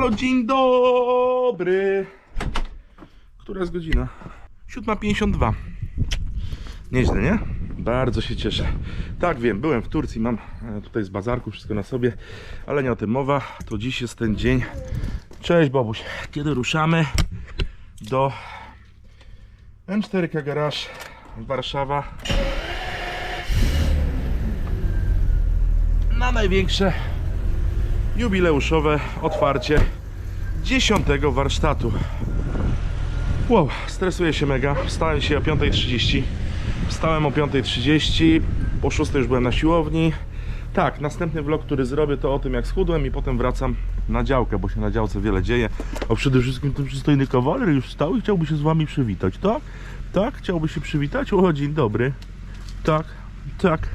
halo, dzień dobry. Która jest godzina? 7.52. Nieźle, nie? Bardzo się cieszę. Tak wiem, byłem w Turcji, mam e, tutaj z bazarku wszystko na sobie, ale nie o tym mowa. To dziś jest ten dzień. Cześć Bobuś. Kiedy ruszamy do M4K Garage Warszawa na największe jubileuszowe otwarcie 10 warsztatu. Wow, stresuję się mega. Wstałem się o 5.30. Wstałem o 5.30, po 6 już byłem na siłowni. Tak, następny vlog, który zrobię, to o tym jak schudłem i potem wracam na działkę, bo się na działce wiele dzieje. A przede wszystkim ten przystojny kawaler już wstał i chciałby się z wami przywitać, tak? Tak? Chciałby się przywitać? O, dzień dobry. Tak, tak,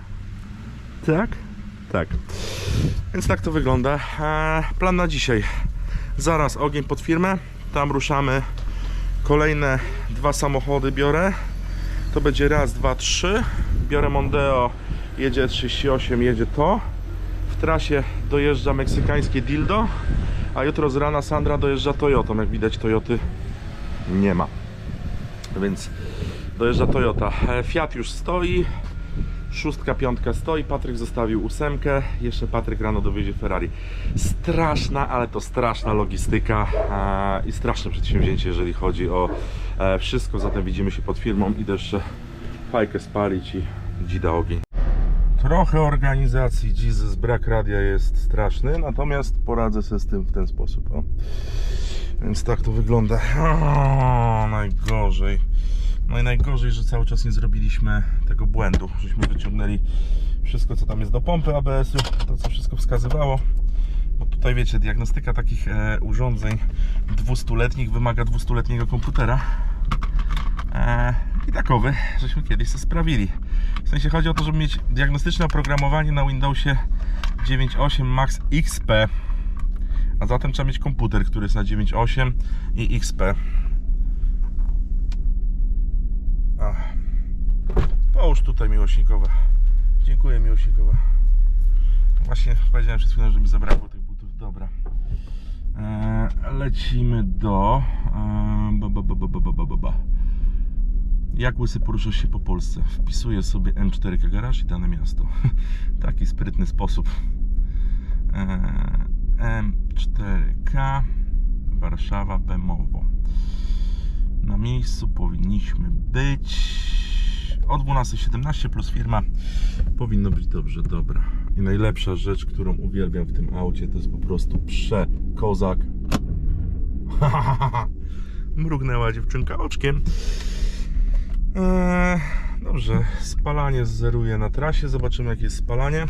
tak, tak. Więc tak to wygląda. Eee, plan na dzisiaj. Zaraz ogień pod firmę. Tam ruszamy. Kolejne dwa samochody biorę. To będzie raz, dwa, trzy. Biorę Mondeo, jedzie 38, jedzie to. W trasie dojeżdża meksykańskie Dildo, a jutro z rana Sandra dojeżdża Toyotą. Jak widać Toyoty nie ma. Więc dojeżdża Toyota. E, Fiat już stoi. Szóstka, piątka stoi, Patryk zostawił ósemkę, jeszcze Patryk rano dowiezie Ferrari. Straszna, ale to straszna logistyka e, i straszne przedsięwzięcie, jeżeli chodzi o e, wszystko. Zatem widzimy się pod firmą, idę jeszcze fajkę spalić i dzida ogień. Trochę organizacji, Jesus, brak radia jest straszny, natomiast poradzę sobie z tym w ten sposób. O. Więc tak to wygląda. O, najgorzej. No i najgorzej, że cały czas nie zrobiliśmy tego błędu, żeśmy wyciągnęli wszystko, co tam jest do pompy ABS-u, to co wszystko wskazywało. Bo tutaj wiecie, diagnostyka takich e, urządzeń 200-letnich wymaga 200-letniego komputera. E, I takowy, żeśmy kiedyś to sprawili. W sensie chodzi o to, żeby mieć diagnostyczne oprogramowanie na Windowsie 9.8 Max XP. A zatem trzeba mieć komputer, który jest na 9.8 i XP. Ale. Połóż tutaj miłośnikowe. Dziękuję miłośnikowe. Właśnie powiedziałem przed chwilą, że mi zabrakło tych butów. Dobra. Eee, lecimy do... Eee, ba, ba, ba, Jak łysy poruszasz się po Polsce? Wpisuję sobie M4K garaż i dane miasto. Taki sprytny sposób. Eee, M4K Warszawa Bemowo. Na miejscu powinniśmy być o 12.17 plus firma. Powinno być dobrze, dobra. I najlepsza rzecz, którą uwielbiam w tym aucie, to jest po prostu przekozak. Mrugnęła dziewczynka oczkiem. Eee, dobrze, spalanie zeruje na trasie. Zobaczymy, jakie jest spalanie.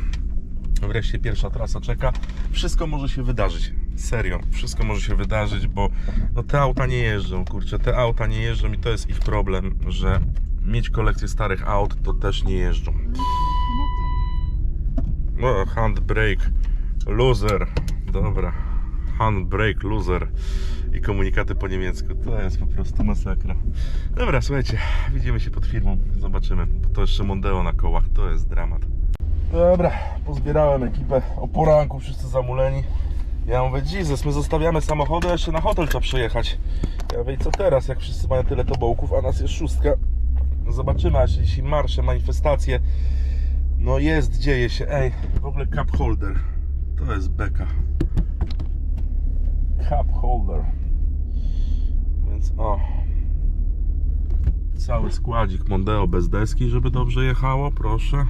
Wreszcie pierwsza trasa czeka. Wszystko może się wydarzyć. Serio, wszystko może się wydarzyć, bo no te auta nie jeżdżą, kurczę, te auta nie jeżdżą i to jest ich problem, że mieć kolekcję starych aut to też nie jeżdżą. O, handbrake, loser, dobra, handbrake, loser i komunikaty po niemiecku, to jest po prostu masakra. Dobra, słuchajcie, widzimy się pod firmą, zobaczymy, to jeszcze Mondeo na kołach, to jest dramat. Dobra, pozbierałem ekipę o poranku, wszyscy zamuleni. Ja mówię, Jesus, my zostawiamy samochody, a jeszcze na hotel trzeba przyjechać. Ja mówię, co teraz, jak wszyscy mają tyle tobołków, a nas jest szóstka. No Zobaczymy, aż jeśli marsze, manifestacje. No jest, dzieje się. Ej, w ogóle cup holder. To jest beka. Cup holder. Więc o. Cały składzik Mondeo bez deski, żeby dobrze jechało, proszę.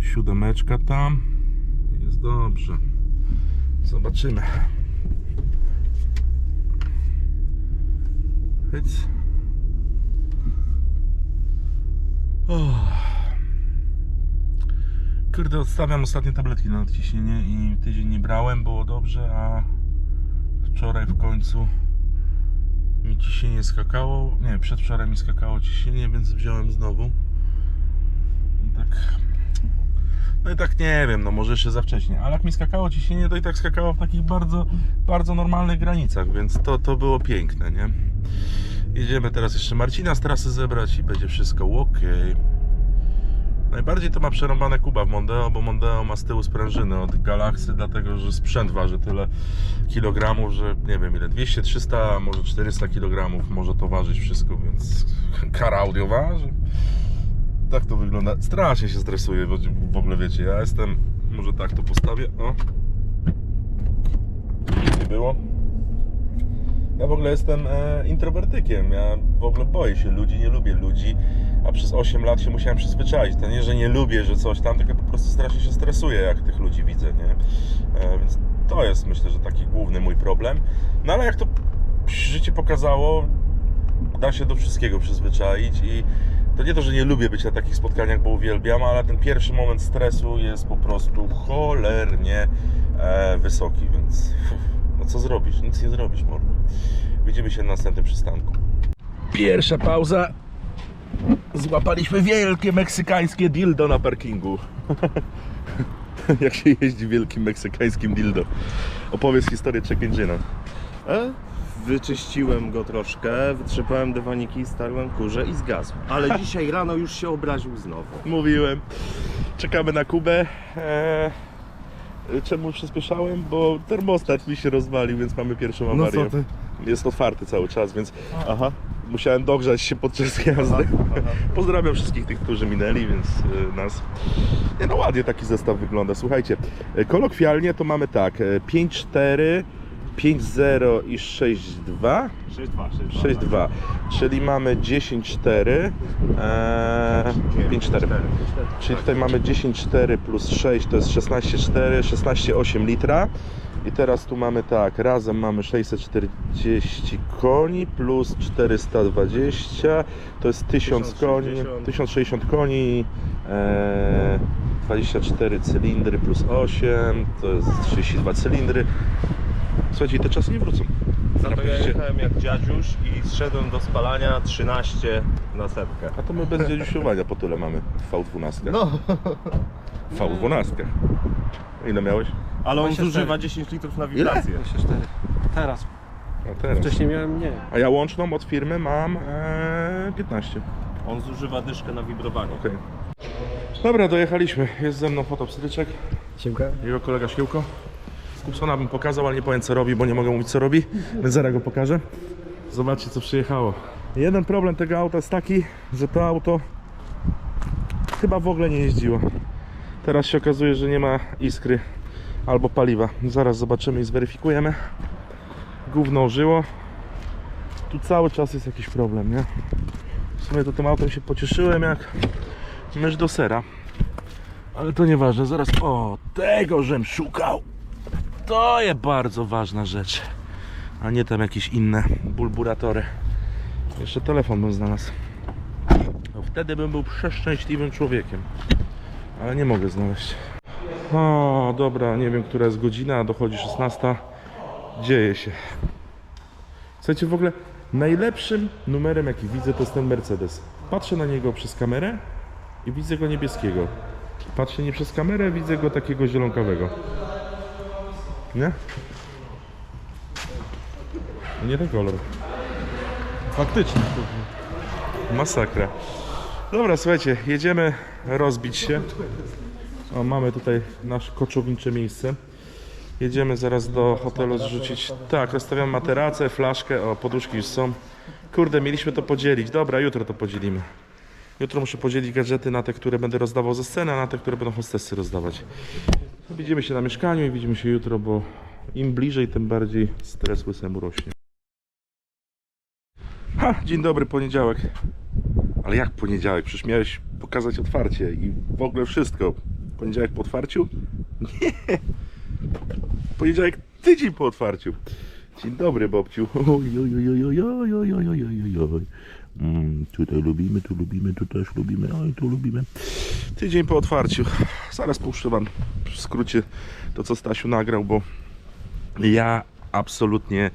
Siódemeczka tam. Jest dobrze. Zobaczymy. Hyc. Oh. Kurde, odstawiam ostatnie tabletki na nadciśnienie i tydzień nie brałem, było dobrze, a wczoraj w końcu mi ciśnienie skakało. Nie, przedwczoraj mi skakało ciśnienie, więc wziąłem znowu. I tak no i tak nie wiem, no może jeszcze za wcześnie, ale jak mi skakało ciśnienie, to i tak skakało w takich bardzo, bardzo normalnych granicach, więc to, to było piękne, nie? Jedziemy teraz jeszcze Marcina z trasy zebrać i będzie wszystko ok. Najbardziej to ma przerąbane Kuba w Mondeo, bo Mondeo ma z tyłu sprężyny od Galaxy, dlatego że sprzęt waży tyle kilogramów, że nie wiem ile, 200, 300, może 400 kilogramów może to ważyć wszystko, więc kar audio waży. Tak to wygląda. Strasznie się stresuję, bo w ogóle wiecie, ja jestem, może tak to postawię, o. Nic nie było. Ja w ogóle jestem e, introwertykiem. Ja w ogóle boję się ludzi, nie lubię ludzi, a przez 8 lat się musiałem przyzwyczaić. To nie, że nie lubię, że coś tam, tylko po prostu strasznie się stresuję, jak tych ludzi widzę, nie? E, więc to jest myślę, że taki główny mój problem. No ale jak to życie pokazało, da się do wszystkiego przyzwyczaić i to nie to, że nie lubię być na takich spotkaniach, bo uwielbiam, ale ten pierwszy moment stresu jest po prostu cholernie e, wysoki, więc no co zrobisz? Nic nie zrobisz, mordo. Widzimy się na następnym przystanku. Pierwsza pauza. Złapaliśmy wielkie meksykańskie dildo na parkingu. Jak się jeździ wielkim meksykańskim dildo. Opowiedz historię check engine'a. E? Wyczyściłem go troszkę, wytrzepałem dywaniki, starłem kurze i zgasł. Ale dzisiaj rano już się obraził znowu. Mówiłem. Czekamy na Kubę. Eee, czemu przyspieszałem? Bo termostat mi się rozwalił, więc mamy pierwszą No awarię. co ty? Jest otwarty cały czas, więc aha, musiałem dogrzać się podczas jazdy. Pozdrawiam wszystkich tych, którzy minęli, więc y, nas. Nie no ładnie taki zestaw wygląda. Słuchajcie, y, kolokwialnie to mamy tak, y, 5.4, 5.0 i 6.2. 6-2, 6.2, czyli mamy 10.4, eee, 5.4. Czyli tutaj mamy 10.4 plus 6 to jest 16.4, 16,8 litra. I teraz tu mamy tak, razem mamy 640 koni plus 420 to jest 1000 koni, 1060. 1060 koni, eee, 24 cylindry plus 8 to jest 32 cylindry. Słuchajcie, te czasy nie wrócą. Za to ja jechałem jak dziadziuś i zszedłem do spalania 13 na setkę. A to my bez dziedziusiowania po tyle mamy w V12. No, W V12. Ile miałeś? ale on 24. zużywa 10 litrów na wibrację. 24. Teraz. A teraz. Wcześniej miałem mniej. A ja łączną od firmy mam e, 15. On zużywa dyszkę na wibrowanie. Okej. Dobra, dojechaliśmy. Jest ze mną fotopstryczek, Dziękuję. jego kolega Szkiełko. Kupsona bym pokazał, ale nie powiem co robi, bo nie mogę mówić co robi, więc zaraz go pokażę. Zobaczcie co przyjechało. Jeden problem tego auta jest taki, że to auto chyba w ogóle nie jeździło. Teraz się okazuje, że nie ma iskry albo paliwa. Zaraz zobaczymy i zweryfikujemy. Gówno ożyło. Tu cały czas jest jakiś problem, nie? W sumie to tym autem się pocieszyłem jak mysz do sera. Ale to nieważne, zaraz... O, tego żem szukał! To jest bardzo ważna rzecz. A nie tam jakieś inne bulburatory. Jeszcze telefon bym znalazł. No wtedy bym był przeszczęśliwym człowiekiem. Ale nie mogę znaleźć. O, dobra, nie wiem, która jest godzina, dochodzi 16. Dzieje się. Słuchajcie, w ogóle najlepszym numerem, jaki widzę, to jest ten Mercedes. Patrzę na niego przez kamerę i widzę go niebieskiego. Patrzę nie przez kamerę, widzę go takiego zielonkawego. Nie? Nie ten kolor. Faktycznie. Masakra. Dobra, słuchajcie, jedziemy rozbić się. O, mamy tutaj nasze koczownicze miejsce. Jedziemy zaraz do hotelu zrzucić. Tak, rozstawiam materacę, flaszkę, o, poduszki już są. Kurde, mieliśmy to podzielić. Dobra, jutro to podzielimy. Jutro muszę podzielić gadżety na te, które będę rozdawał ze sceny, a na te, które będą hostessy rozdawać. Widzimy się na mieszkaniu i widzimy się jutro, bo im bliżej, tym bardziej stres łysemu rośnie. Ha, dzień dobry, poniedziałek. Ale jak poniedziałek? Przecież miałeś pokazać otwarcie i w ogóle wszystko. Poniedziałek po otwarciu? Nie. Poniedziałek tydzień po otwarciu. Dzień dobry, oj, oj, oj, oj, oj, oj, oj, oj, oj, oj. Mm, tutaj lubimy, tu lubimy, tu też lubimy, oj, tu lubimy. Tydzień po otwarciu. Zaraz puszczę wam w skrócie to, co Stasiu nagrał, bo ja absolutnie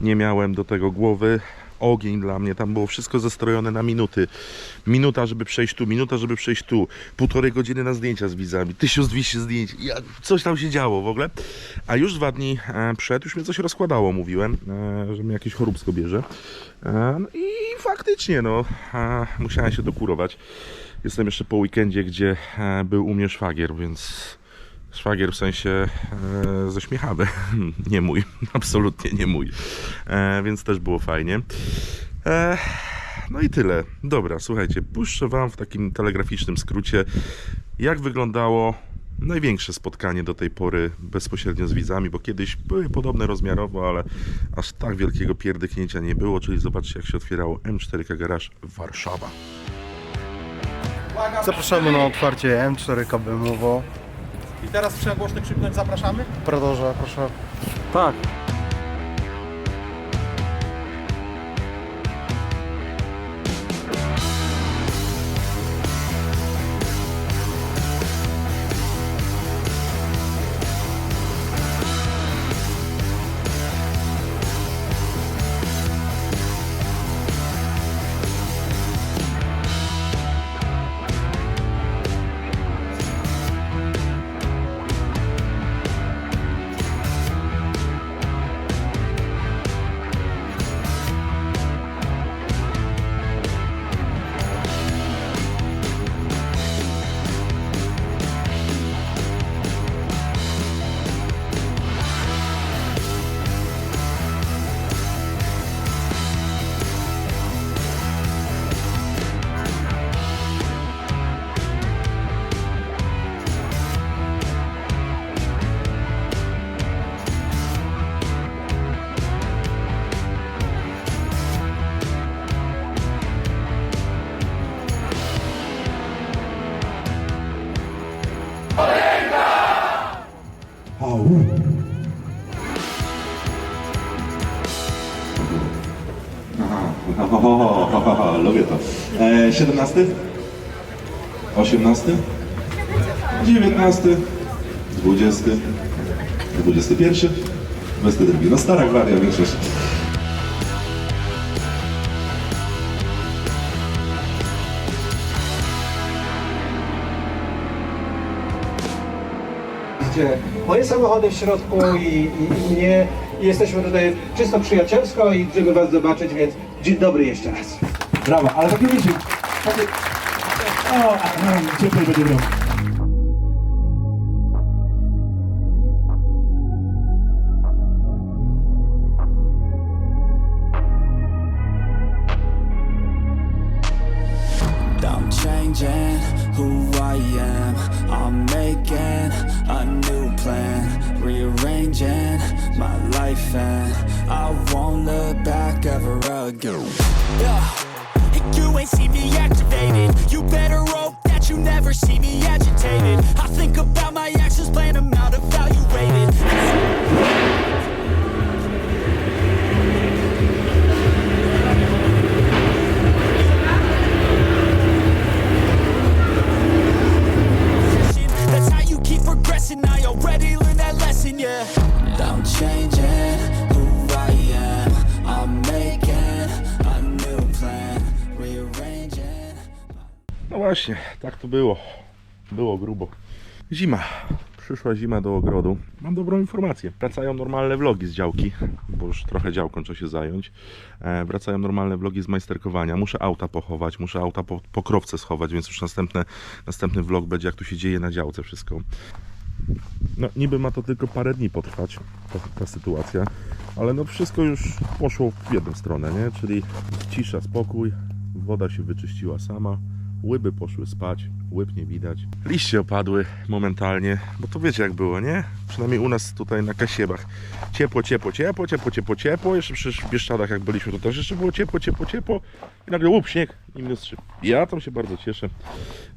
nie miałem do tego głowy. Ogień dla mnie, tam było wszystko zestrojone na minuty. Minuta, żeby przejść tu, minuta, żeby przejść tu. Półtorej godziny na zdjęcia z widzami, 1200 zdjęć. Ja, coś tam się działo w ogóle. A już dwa dni e, przed, już mnie coś rozkładało, mówiłem, e, że mnie jakieś choróbsko bierze. No I faktycznie, no, e, musiałem się dokurować. Jestem jeszcze po weekendzie, gdzie był u mnie szwagier, więc szwagier w sensie e, ze śmiechawy. Nie mój, absolutnie nie mój. E, więc też było fajnie. E, no i tyle. Dobra, słuchajcie, puszczę Wam w takim telegraficznym skrócie, jak wyglądało największe spotkanie do tej pory bezpośrednio z widzami, bo kiedyś były podobne rozmiarowo, ale aż tak wielkiego pierdyknięcia nie było, czyli zobaczcie jak się otwierało M4K Garage Warszawa. Zapraszamy na otwarcie M4 KBMowo. I teraz trzeba głośno krzyknąć zapraszamy? Pradorze, proszę. Tak. Aha, lubię to. E, 17? 18? 19? 20? 21? 22. No stara gwaria większość. moje samochody w środku i, i, i mnie. Jesteśmy tutaj czysto przyjacielsko i żeby Was zobaczyć, więc dzień dobry jeszcze raz. Brawa, ale takie wiecie, takie... O, a, a, cieplej będzie w domu. I'm changing who I am. I'm making a new plan, rearranging my life, and go. Właśnie, tak to było. Było grubo. Zima. Przyszła zima do ogrodu. Mam dobrą informację. Wracają normalne vlogi z działki, bo już trochę działką trzeba się zająć. E, wracają normalne vlogi z majsterkowania. Muszę auta pochować, muszę auta po, po krowce schować, więc już następne, następny vlog będzie jak tu się dzieje na działce wszystko. No niby ma to tylko parę dni potrwać ta, ta sytuacja, ale no wszystko już poszło w jedną stronę, nie? Czyli cisza, spokój, woda się wyczyściła sama, łyby poszły spać, łyb nie widać. Liście opadły momentalnie, bo to wiecie jak było, nie? Przynajmniej u nas tutaj na Kasiebach. Ciepło, ciepło, ciepło, ciepło, ciepło, ciepło. Jeszcze przecież w Bieszczadach jak byliśmy, to też jeszcze było ciepło, ciepło, ciepło. I nagle łup, śnieg i minus 3. Ja tam się bardzo cieszę,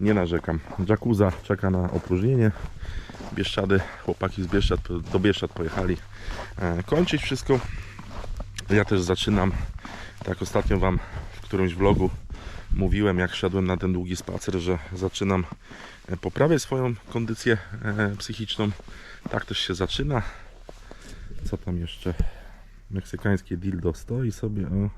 nie narzekam. Jacuzza czeka na opróżnienie. Bieszczady, chłopaki z Bieszczad, do Bieszczad pojechali e, kończyć wszystko. Ja też zaczynam, tak ostatnio Wam w którymś vlogu mówiłem, jak szedłem na ten długi spacer, że zaczynam e, poprawiać swoją kondycję e, psychiczną. Tak też się zaczyna. Co tam jeszcze? Meksykańskie dildo stoi sobie, o,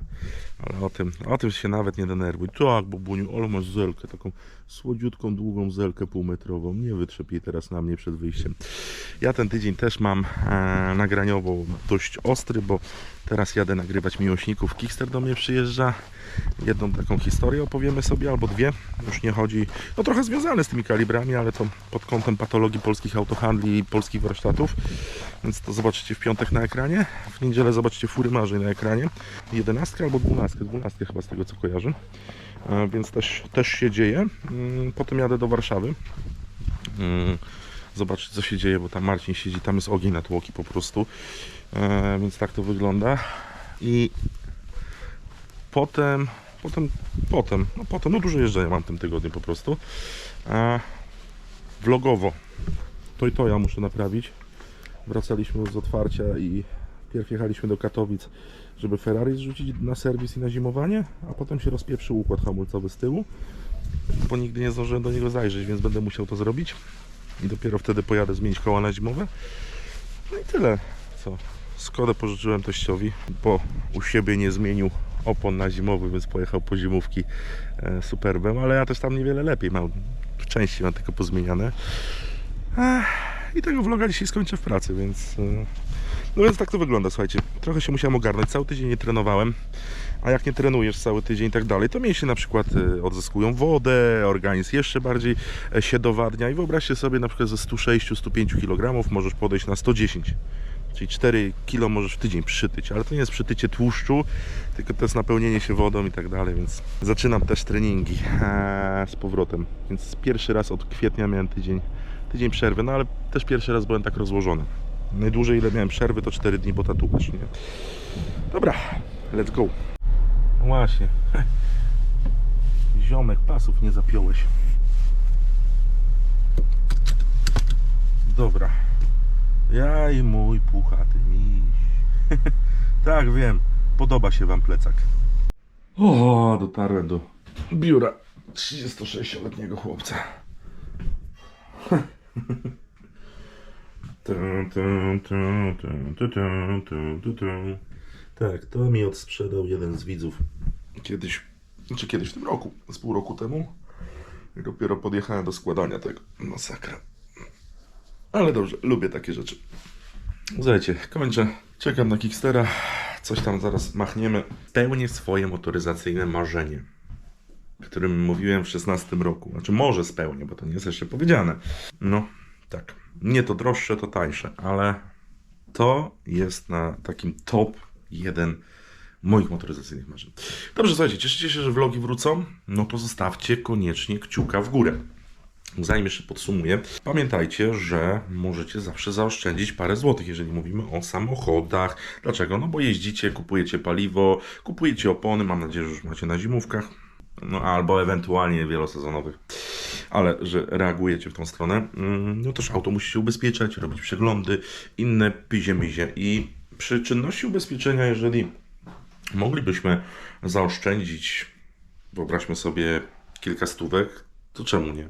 ale o tym, o tym się nawet nie denerwuj. Tak, Bobuniu, ale masz zelkę, taką słodziutką, długą zelkę półmetrową. Nie wytrzep jej teraz na mnie przed wyjściem. Ja ten tydzień też mam e, dość ostry, bo Teraz jadę nagrywać miłośników. Kickster do mnie przyjeżdża. Jedną taką historię opowiemy sobie, albo dwie. Już nie chodzi, no trochę związane z tymi kalibrami, ale to pod kątem patologii polskich autohandli i polskich warsztatów. Więc to zobaczycie w piątek na ekranie. W niedzielę zobaczycie fury marzeń na ekranie. 11 albo 12, 12 chyba z tego co kojarzę. E, Więc też, też się dzieje. Mm, Potem jadę do Warszawy. Mm, Zobaczyć co się dzieje, bo tam Marcin siedzi, tam jest ogień na tłoki po prostu. E, Więc tak to wygląda. I potem, potem, potem, no potem, no dużo jeżdżenia mam w tym tygodniu po prostu. A vlogowo, to i to ja muszę naprawić. Wracaliśmy z otwarcia i pierw jechaliśmy do Katowic, żeby Ferrari zrzucić na serwis i na zimowanie, a potem się rozpieprzył układ hamulcowy z tyłu, bo nigdy nie zdążyłem do niego zajrzeć, więc będę musiał to zrobić i dopiero wtedy pojadę zmienić koła na zimowe. No i tyle, co. Skodę pożyczyłem teściowi, bo u siebie nie zmienił opon na zimowy, więc pojechał po zimówki e, Superbem, ale ja też tam niewiele lepiej mam. W części mam tylko pozmieniane. I tego vloga dzisiaj skończę w pracy, więc... e, No więc tak to wygląda, słuchajcie. Trochę się musiałem ogarnąć, cały tydzień nie trenowałem. A jak nie trenujesz cały tydzień i tak dalej, to mięśnie na przykład e, odzyskują wodę, organizm jeszcze bardziej się dowadnia i wyobraźcie sobie na przykład ze 106-105 kg możesz podejść na 110 Czyli 4 kg możesz w tydzień przytyć, ale to nie jest przytycie tłuszczu, tylko to jest napełnienie się wodą i tak dalej, więc zaczynam też treningi eee, z powrotem. Więc pierwszy raz od kwietnia miałem tydzień, tydzień przerwy, no ale też pierwszy raz byłem tak rozłożony. Najdłużej ile miałem przerwy to 4 dni, bo tatuaż, nie? Dobra, let's go. No właśnie. Ziomek, pasów nie zapiąłeś. Dobra. Ja i mój puchaty miś. tak, wiem. Podoba się wam plecak. O, dotarłem do biura 36-letniego chłopca. Tak, to mi odsprzedał jeden z widzów kiedyś, czy kiedyś w tym roku, z pół roku temu. I dopiero podjechałem do składania tego masakra. Ale dobrze, lubię takie rzeczy. Słuchajcie, kończę. Czekam na Kickstera. Coś tam zaraz machniemy. Pełnię swoje motoryzacyjne marzenie, o którym mówiłem w 16 roku. Znaczy może spełnię, bo to nie jest jeszcze powiedziane. No, tak. Nie to droższe, to tańsze, ale to jest na takim top 1 moich motoryzacyjnych marzeń. Dobrze, słuchajcie, cieszycie się, że vlogi wrócą? No to zostawcie koniecznie kciuka w górę. Zanim jeszcze podsumuję, pamiętajcie, że możecie zawsze zaoszczędzić parę złotych, jeżeli mówimy o samochodach. Dlaczego? No bo jeździcie, kupujecie paliwo, kupujecie opony, mam nadzieję, że już macie na zimówkach, no albo ewentualnie wielosezonowych. Ale że reagujecie w tą stronę, mm, no też auto musicie ubezpieczać, robić przeglądy, inne pizie-mizie. I przy czynności ubezpieczenia, jeżeli moglibyśmy zaoszczędzić, wyobraźmy sobie kilka stówek, to czemu nie?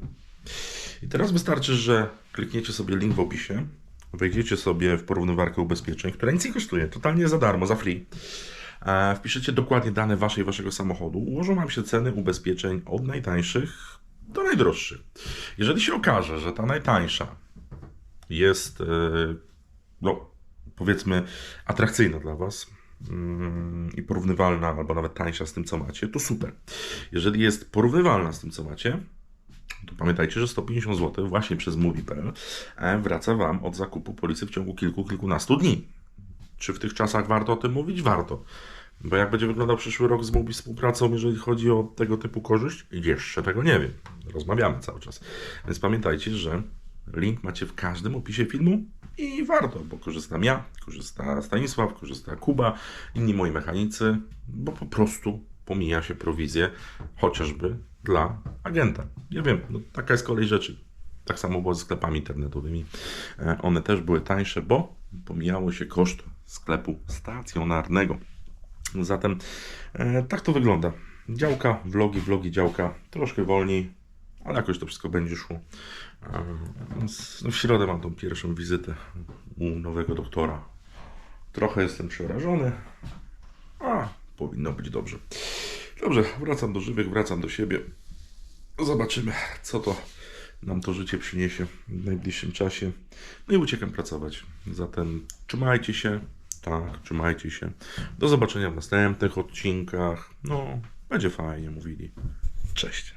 I teraz wystarczy, że klikniecie sobie link w opisie, wejdziecie sobie w porównywarkę ubezpieczeń, która nic nie kosztuje, totalnie za darmo, za free. E, Wpiszecie dokładnie dane waszej waszego samochodu. Ułożą wam się ceny ubezpieczeń od najtańszych do najdroższych. Jeżeli się okaże, że ta najtańsza jest, e, no powiedzmy, atrakcyjna dla was mm, i porównywalna, albo nawet tańsza z tym, co macie, to super. Jeżeli jest porównywalna z tym, co macie, to pamiętajcie, że 150 zł właśnie przez Mówi.pl e, wraca Wam od zakupu polisy w ciągu kilku, kilkunastu dni. Czy w tych czasach warto o tym mówić? Warto. Bo jak będzie wyglądał przyszły rok z Mówi współpracą, jeżeli chodzi o tego typu korzyść? Jeszcze tego nie wiem. Rozmawiamy cały czas. Więc pamiętajcie, że link macie w każdym opisie filmu i warto, bo korzystam ja, korzysta Stanisław, korzysta Kuba, inni moi mechanicy, bo po prostu pomija się prowizję chociażby dla agenta. Nie wiem, no, taka jest kolej rzeczy. Tak samo było ze sklepami internetowymi. E, One też były tańsze, bo pomijało się koszt sklepu stacjonarnego. Zatem e, tak to wygląda. Działka, vlogi, vlogi, działka. Troszkę wolniej, ale jakoś to wszystko będzie szło. E, no w środę mam tą pierwszą wizytę u nowego doktora. Trochę jestem przerażony, a powinno być dobrze. Dobrze, wracam do żywych, wracam do siebie. Zobaczymy, co to nam to życie przyniesie w najbliższym czasie. No i uciekam pracować. Zatem trzymajcie się. Tak, trzymajcie się. Do zobaczenia w następnych odcinkach. No, będzie fajnie mówili. Cześć.